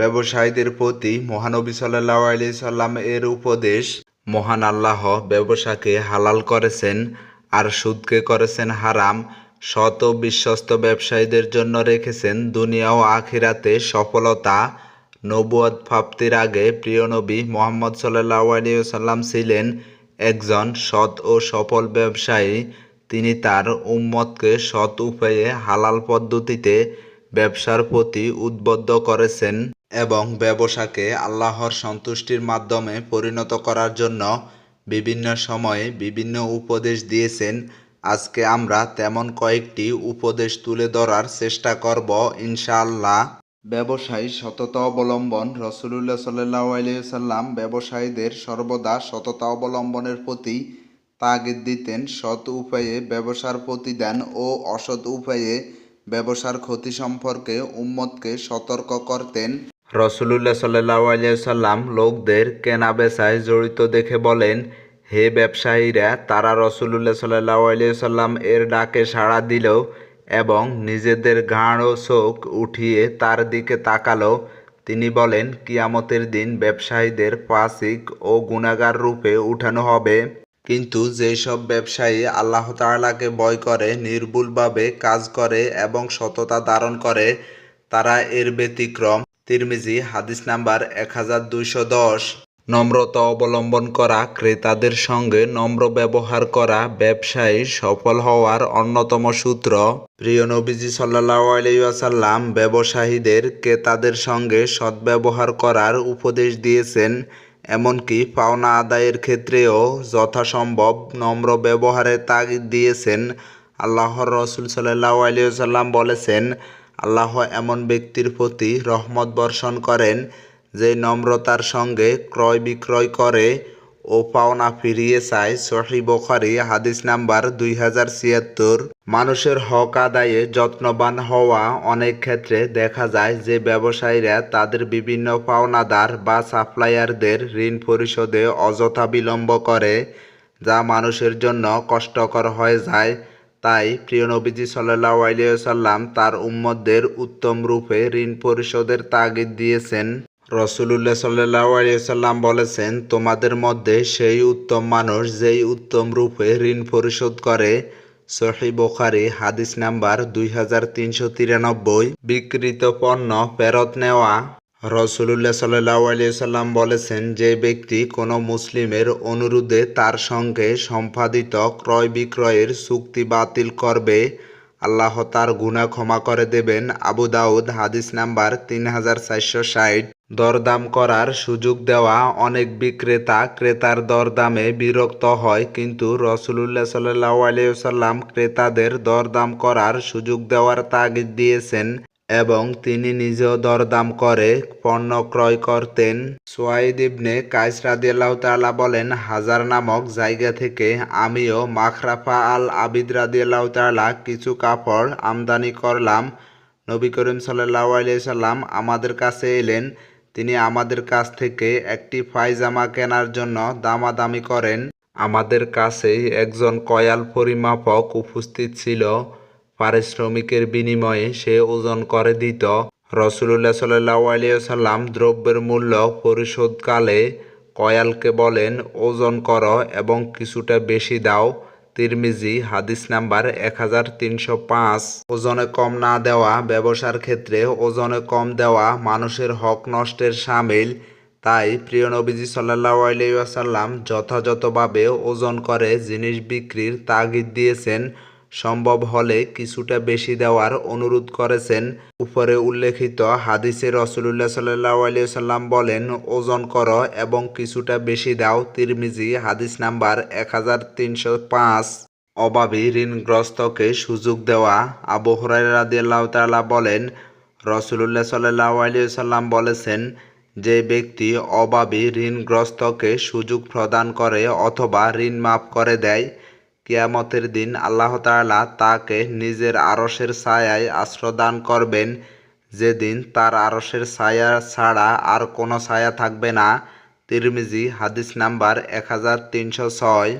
ব্যবসায়ীদের প্রতি মহানবী সাল্লাহ আলি সাল্লাম এর উপদেশ, মহান আল্লাহ ব্যবসাকে হালাল করেছেন আর সুদকে করেছেন হারাম। শত বিশ্বস্ত ব্যবসায়ীদের জন্য রেখেছেন দুনিয়া ও আখিরাতে সফলতা। নবুয়ত প্রাপ্তির আগে প্রিয় নবী মোহাম্মদ সাল্লাহ আলী সাল্লাম ছিলেন একজন সৎ ও সফল ব্যবসায়ী। তিনি তার উম্মতকে সৎ উপায়ে হালাল পদ্ধতিতে ব্যবসার প্রতি উদ্বুদ্ধ করেছেন। এবং ব্যবসাকে আল্লাহর সন্তুষ্টির মাধ্যমে পরিণত করার জন্য বিভিন্ন সময়ে বিভিন্ন উপদেশ দিয়েছেন। আজকে আমরা তেমন কয়েকটি উপদেশ তুলে ধরার চেষ্টা করব, ইনশাআল্লাহ। ব্যবসায়ী সততা অবলম্বন, রসুলুল্লাহ সাল্লাহ ব্যবসায়ীদের সর্বদা সততা অবলম্বনের প্রতি তাগিদ দিতেন। সৎ উপায়ে ব্যবসার প্রতিদান ও অসৎ উপায়ে ব্যবসার ক্ষতি সম্পর্কে উম্মতকে সতর্ক করতেন। রসুলুল্লাহ সাল্লাহ লোকদের কেনা বেচায় জড়িত দেখে বলেন, হে ব্যবসায়ীরা, তারা রসুলুল্লাহ সাল্লাহ আলিয়াল্লাম এর ডাকে সাড়া দিল এবং নিজেদের ঘাড় ও চোখ উঠিয়ে তার দিকে তাকালো। তিনি বলেন, কিয়ামতের দিন ব্যবসায়ীদের ফাসিক ও গুণাগার রূপে উঠানো হবে। কিন্তু যেসব ব্যবসায়ী আল্লাহ তাআলাকে ভয় করে, নির্ভুলভাবে কাজ করে এবং সততা ধারণ করে, তারা এর ব্যতিক্রম তিরমিজি হাদিস নাম্বার এক হাজার দুইশো দশ। নম্রতা অবলম্বন করা, ক্রেতাদের সঙ্গে নম্র ব্যবহার করা, ব্যবসায়ী সফল হওয়ার অন্যতম সূত্র। প্রিয় নবীজি সাল্লাহ আলাইসাল্লাম ব্যবসায়ীদের ক্রেতাদের সঙ্গে সদ্ব্যবহার করার উপদেশ দিয়েছেন, এমনকি পাওনা আদায়ের ক্ষেত্রেও যথাসম্ভব নম্র ব্যবহারের তাগিদ দিয়েছেন। আল্লাহর রসুল সাল্লাহ আলিয়াল্লাম বলেছেন আল্লাহ এমন ব্যক্তির প্রতি রহমত বর্ষণ করেন, যে নম্রতার সঙ্গে ক্রয় বিক্রয় করে ও পাওনা ফিরিয়ে চায় সহি বখারি, হাদিস নাম্বার দুই হাজার ছিয়াত্তর। মানুষের হক আদায়ে যত্নবান হওয়া অনেক ক্ষেত্রে দেখা যায় যে ব্যবসায়ীরা তাদের বিভিন্ন পাওনাদার বা সাপ্লায়ারদের ঋণ পরিশোধে অযথা বিলম্ব করে, যা মানুষের জন্য কষ্টকর হয়ে যায়। তাই প্রিয় নবীজি সাল্লাহ আলিয়াল্লাম তার উম্মতদের উত্তম রূপে ঋণ পরিশোধের তাগিদ দিয়েছেন। রসুলুল্লাহ সাল্লাহ আলিয়াল্লাম বলেছেন, তোমাদের মধ্যে সেই উত্তম মানুষ যেই উত্তম রূপে ঋণ পরিশোধ করে সহি বোখারি হাদিস নাম্বার দুই হাজার তিনশো তিরানব্বই, বিকৃত পণ্য ফেরত নেওয়া রসুলুল্লাহ সাল্লাহ আলিয়াল্লাম বলেছেন, যে ব্যক্তি কোনো মুসলিমের অনুরোধে তার সঙ্গে সম্পাদিত ক্রয় বিক্রয়ের চুক্তি বাতিল করবে, আল্লাহ তার গুণা ক্ষমা করে দেবেন। আবু দাউদ, হাদিস নাম্বার তিন হাজার চারশো ষাট। দরদাম করার সুযোগ দেওয়া অনেক বিক্রেতা ক্রেতার দরদামে বিরক্ত হয়, কিন্তু রসুলুল্লাহ সাল্লাহ আলিয়াল্লাম ক্রেতাদের দরদাম করার সুযোগ দেওয়ার তাগিদ দিয়েছেন। এবং তিনি নিজেও দরদাম করে পণ্য ক্রয় করতেন। সোয়াইদ ইবনে কাইস বলেন, হাজার নামক জায়গা থেকে আমিও মাখরাফা আল আবিদ রাদিয়াল্লাহু তাআলা কিছু কাপড় আমদানি করলাম। নবী করিম আলাইহি সাল্লাম আমাদের কাছে এলেন। তিনি আমাদের কাছ থেকে একটি পায়জামা কেনার জন্য দামাদামি করেন। আমাদের কাছেই একজন কয়াল পরিমাপক উপস্থিত ছিল। পারিশ্রমিকের বিনিময়ে সে ওজন করে দিত। রসুল্লাহ সাল্লাহ আলিয়াল্লাম দ্রব্যের মূল্য পরিশোধকালে কয়ালকে বলেন, ওজন করো এবং কিছুটা বেশি দাও। তিরমিজি, হাদিস নাম্বার এক হাজার তিনশো পাঁচ। ওজনে কম না দেওয়া ব্যবসার ক্ষেত্রে ওজনে কম দেওয়া মানুষের হক নষ্টের সামিল। তাই প্রিয় নবীজি সাল্লাহ আলিয়াল্লাম যথাযথভাবে ওজন করে জিনিস বিক্রির তাগিদ দিয়েছেন। সম্ভব হলে কিছুটা বেশি দেওয়ার অনুরোধ করেছেন। উপরে উল্লেখিত হাদিসে রসুল্লাহ সাল্লাহ আলিয়াল্লাম বলেন, ওজন করো এবং কিছুটা বেশি দাও। তিরমিজি হাদিস নাম্বার এক হাজার তিনশো পাঁচ। অভাবী ঋণগ্রস্তকে সুযোগ দেওয়া। আবু হরাই রাদিয়াল্লাহ বলেন রসুল্লাহ সাল্লাহ আলিয়াল্লাম বলেছেন, যে ব্যক্তি অভাবী ঋণগ্রস্তকে সুযোগ প্রদান করে অথবা ঋণ মাফ করে দেয় কিয়ামতের দিন আল্লাহ তাআলা তাকে নিজের আরশের ছায়ায় আশ্রয় দান করবেন। যেদিন তার আরশের ছায়া ছাড়া আর কোনো ছায়া থাকবে না। তিরমিজি, হাদিস নাম্বার এক হাজার তিনশো ছয়।